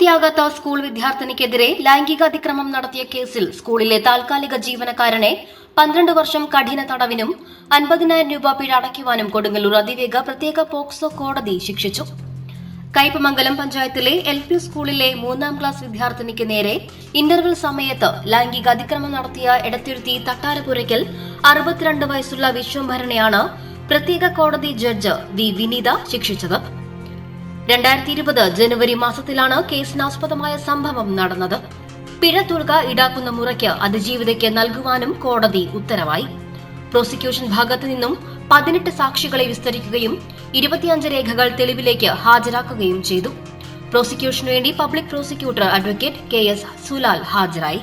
പ്രായപൂർത്തിയാകാത്ത സ്കൂൾ വിദ്യാർത്ഥിനിക്കെതിരെ ലൈംഗിക അതിക്രമം നടത്തിയ കേസിൽ സ്കൂളിലെ താൽക്കാലിക ജീവനക്കാരനെ പന്ത്രണ്ട് വർഷം കഠിന തടവിനും അൻപതിനായിരം രൂപ പിഴ അടയ്ക്കുവാനും കൊടുങ്ങല്ലൂർ അതിവേഗ പ്രത്യേക പോക്സോ കോടതി ശിക്ഷിച്ചു. കയ്പമംഗലം പഞ്ചായത്തിലെ എൽ പി സ്കൂളിലെ മൂന്നാം ക്ലാസ് വിദ്യാർത്ഥിനിക്ക് നേരെ ഇന്റർവൽ സമയത്ത് ലൈംഗിക അതിക്രമം നടത്തിയ എടത്തിരുത്തി തട്ടാരപുരയ്ക്കൽ അറുപത്തിരണ്ട് വയസ്സുള്ള വിശ്വംഭരനെയാണ് പ്രത്യേക കോടതി ജഡ്ജ് വി വിനീത ശിക്ഷിച്ചത്. രണ്ടായിരത്തി ഇരുപത് ജനുവരി മാസത്തിലാണ് കേസിനാസ്പദമായ സംഭവം നടന്നത്. പിഴ തുക ഈടാക്കുന്ന മുറയ്ക്ക് അതിജീവിതയ്ക്ക് നൽകുവാനും കോടതി ഉത്തരവായി. പ്രോസിക്യൂഷൻ ഭാഗത്തു നിന്നും പതിനെട്ട് സാക്ഷികളെ വിസ്തരിക്കുകയും ഇരുപത്തിയഞ്ച് രേഖകൾ തെളിവിലേക്ക് ഹാജരാക്കുകയും ചെയ്തു. പ്രോസിക്യൂഷനു വേണ്ടി public prosecutor advocate K S Sulal ഹാജരായി.